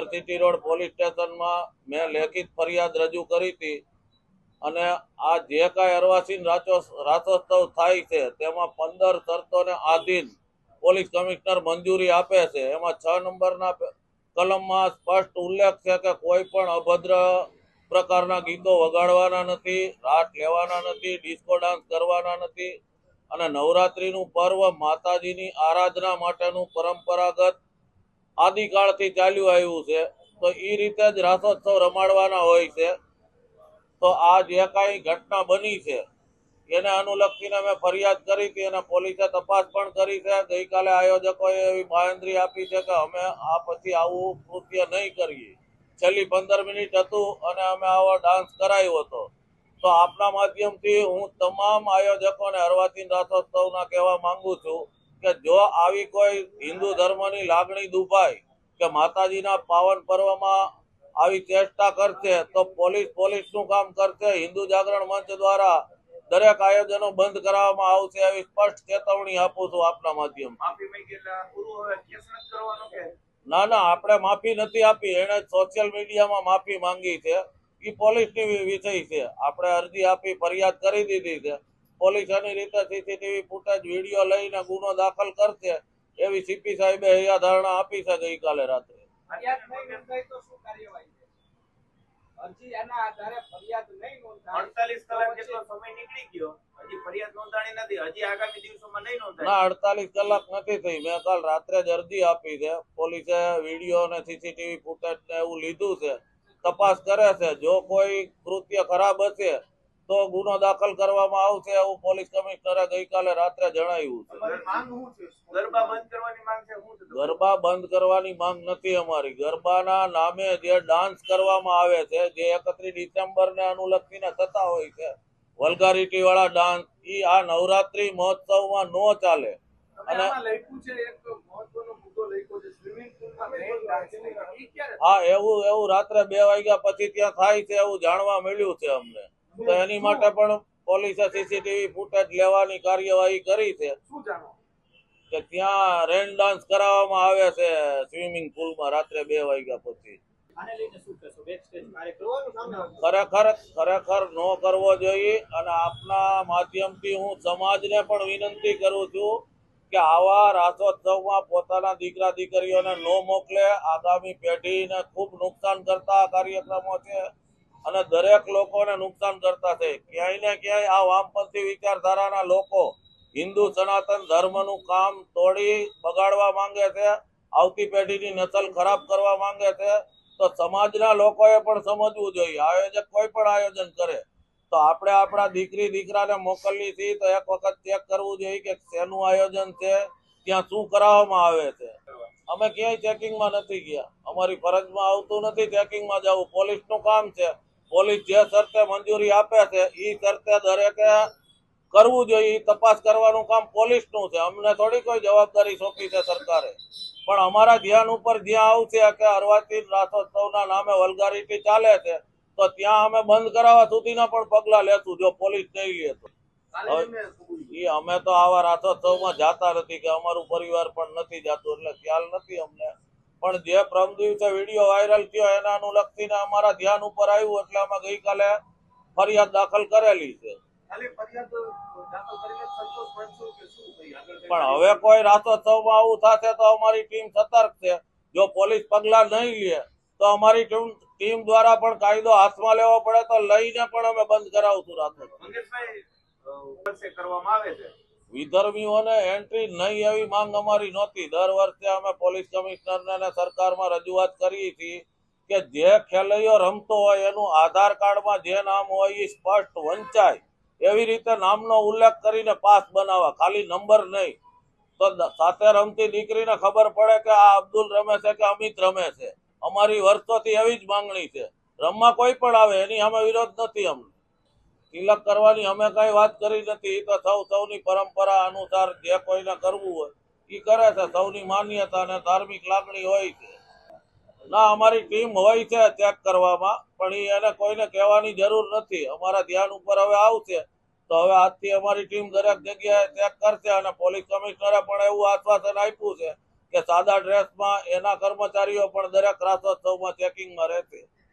University road police સ્ટેશનમાં મેં લેખિત ફરિયાદ રજૂ કરી હતી. અને આ જે કાંઈ અરવાસીન રાસોત્સવ થાય છે, તેમાં પંદર શરતોને આધીન પોલીસ કમિશનર મંજૂરી આપે છે. એમાં છ નંબરના કલમમાં સ્પષ્ટ ઉલ્લેખ છે કે કોઈ પણ અભદ્ર પ્રકારના ગીતો વગાડવાના નથી, રાત લેવાના નથી, ડિસ્કો ડાન્સ કરવાના નથી અને નવરાત્રિનું પર્વ માતાજીની આરાધના માટેનું પરંપરાગત આદિકાળથી ચાલ્યું આવ્યું છે, તો એ રીતે જ રાસોત્સવ રમાડવાના હોય છે. તો આ જે કાંઈ ઘટના બની છે, એને અનુલક્ષીને મેં ફરિયાદ કરી હતી અને પોલીસે તપાસ પણ કરી છે. ગઈકાલે આયોજકોએ એવી બાંયધરી આપી છે કે અમે આ પછી આવું કૃત્ય નહીં કરીએ. છેલ્લી પંદર મિનિટ હતું અને અમે આવો ડાન્સ કરાયો હતો. તો આપના માધ્યમથી હું તમામ આયોજકોને અર્વાચીન રાસોત્સવના કહેવા માંગુ છું. કે જો આવી કોઈ હિન્દુ ધર્મની લાગણી દુભાય કે માતાજીના પાવન પર્વમાં આવી ચેષ્ટા કરશે તો પોલીસ પોલીસનું કામ કરશે? હિન્દુ જાગરણ મંચ દ્વારા દરેક આયોજનો બંધ કરાવવામાં આવશે એવી સ્પષ્ટ ચેતવણી આપું છું આપના માધ્યમ માફી માંગી એટલે પૂરું હવે કેસ નથી કરવાનો કે? ના ના આપણે માફી નથી આપી. એને સોશિયલ મીડિયામાં માફી માંગી છે. એ પોલીસની વિષય છે. આપણે અરજી આપી ફરિયાદ કરી દીધી છે. પોલીસ એની રીતે સીસીટીવી ફૂટેજ વીડિયો લઈને ગુનો દાખલ કરશે એવી સીપી સાહેબે અહીંયા ધારણા આપી છે ગઈકાલે રાત્રે. અડતાલીસ કલાક પછી જેટલો સમય નીકળી ગયો. હજી ફરિયાદ નોંધાણી નથી. હજી આગામી દિવસોમાં નહીં નોંધાય. ના અડતાલીસ કલાક નથી થઈ. મેં કાલ રાત્રે જ અરજી આપી છે. પોલીસે વીડિયો અને સીસીટીવી ફૂટેજ ને એવું લીધું છે. તપાસ કરે છે. જો કોઈ કૃત્ય ખરાબ હશે તો ગુનો દાખલ કરવામાં આવશે એવું પોલીસ કમિશનરે ગઈકાલે રાત્રે જણાવ્યું છે. તમારી માંગ શું છે? ગરબા બંધ કરવાની માંગ છે ગરબા બંધ કરવાની માંગ નથી અમારી. ગરબાના નામે જે ડાન્સ કરવામાં આવે છે જે એકત્રીસ ડિસેમ્બર ને અનુલક્ષીને થતા હોય છે વલ્ગારિટી વાળા ડાન્સ ઈ આ નવરાત્રી મહોત્સવમાં નો ચાલે. અને- આમાં લખ્યું છે એક મહત્વનો મુદ્દો લખ્યો છે સ્વિમિંગ પુલમાં રેન ડાન્સિંગ ઈ ક્યારે હા એવું એવું રાત્રે બે વાગ્યા પછી ત્યાં થાય છે એવું જાણવા મળ્યું છે અમને. તો એની માટે પણ પોલીસે સીસીટીવી ફૂટેજ લેવાની કાર્યવાહી કરી છે. કે ત્યાં રેન ડાન્સ કરાવવામાં આવે છે સ્વિમિંગ પુલમાં રાત્રે બે વાગ્યા પછી. ખરેખર ખરેખર નો કરવો જોઈએ અને આપના માધ્યમથી હું સમાજને પણ વિનંતી કરું છું કે આવા રાસોત્સવમાં પોતાના દીકરા દીકરીઓને નો મોકલે. આગામી પેઢીને ખૂબ નુકસાન કરતા કાર્યક્રમો છે. અને દરેક લોકોને નુકસાન કરતા છે. ક્યાંય ને ક્યાંય આ વામપંથી વિચારધારાના લોકો હિન્દુ સનાતન ધર્મનું કામ તોડી બગાડવા માંગે છે, આવતી પેઢીની નસલ ખરાબ કરવા માંગે છે, તો સમાજના લોકોએ પણ સમજવું જોઈએ. આયોજક કોઈ પણ આયોજન કરે, તો આપણે આપણા દીકરી, દીકરાને મોકલી છીએ તો એક વખત ચેક કરવું જોઈએ કે શેનું આયોજન છે, ત્યાં શું કરાવવામાં આવે છે. અમે ક્યાંય ચેકિંગમાં નથી ગયા. અમારી ફરજમાં આવતું નથી ચેકિંગમાં જવું. પોલીસનું કામ છે. પોલીસ જે શરતે મંજૂરી આપે છે એ શરતે દરેકે કરવું જોઈએ તપાસ કરવાનું કામ પોલીસનું છે. અમને થોડી કોઈ જવાબદારી સોંપી છે સરકારે. પણ અમારા ધ્યાન ઉપર જ્યાં આવશે કે અરવાથી રાસોત્સવના નામે વલગારીટી ચાલે છે તો ત્યાં અમે બંધ કરાવવા સુધીના પણ પગલા લેશું જો પોલીસ નહીં લે તો ઈ અમે તો આવા રાસોત્સવમાં જાતા નથી કે અમારું પરિવાર પણ નથી જાતું એટલે ખ્યાલ નથી અમને. પણ જે પ્રમ દિવસે વીડિયો વાયરલ થયો એના અનુલક્ષીને અમારા ધ્યાન ઉપર આવ્યું એટલે અમે ગઈકાલે ફરિયાદ દાખલ કરેલી છે. પણ હવે કોઈ રાસોત્સવમાં આવું થશે તો અમારી ટીમ સતર્ક છે. જો પોલીસ પગલા નહીં લે તો અમારી ટીમ ટીમ દ્વારા પણ કાયદો હાથમાં લેવો પડે તો લઈને પણ અમે બંધ કરાવશું મંગેશભાઈ કરવામાં આવે છે. વિધર્મીઓને એન્ટ્રી નહીં એવી માંગ અમારી નહોતી. દર વર્ષે અમે પોલીસ કમિશનરને અને સરકારમાં રજૂઆત કરી હતી કે જે ખેલૈયો રમતો હોય એનું આધાર કાર્ડમાં જે નામ હોય એ સ્પષ્ટ વંચાય. એવી રીતે નામનો ઉલ્લેખ કરીને પાસ બનાવવા. ખાલી નંબર નહીં. તો સાથે રમતી દીકરીને ખબર પડે કે આ અબ્દુલ રમે છે કે અમિત રમે છે. અમારી વર્ષોથી એવી જ માંગણી છે. રમવા કોઈ પણ આવે, એની અમે વિરોધ નથી અમને. તિલક કરવાની અમે કઈ વાત કરી નથી. એ તો સૌ સૌની પરંપરા અનુસાર જે કોઈને કરવું હોય એ કરે છે. સૌની માન્યતા અને ધાર્મિક લાગણી હોય છે. ના, અમારી ટીમ હોય છે ચેક કરવામાં, પણ એને કોઈને કહેવાની જરૂર નથી. અમારા ધ્યાન ઉપર હવે આવશે. તો હવે આજથી અમારી ટીમ દરેક જગ્યાએ ચેક કરશે અને પોલીસ કમિશનરે પણ એવું આશ્વાસન આપ્યું છે કે સાદા ડ્રેસમાં એના કર્મચારીઓ પણ દરેક રાસોત્સવમાં ચેકિંગમાં રહેશે.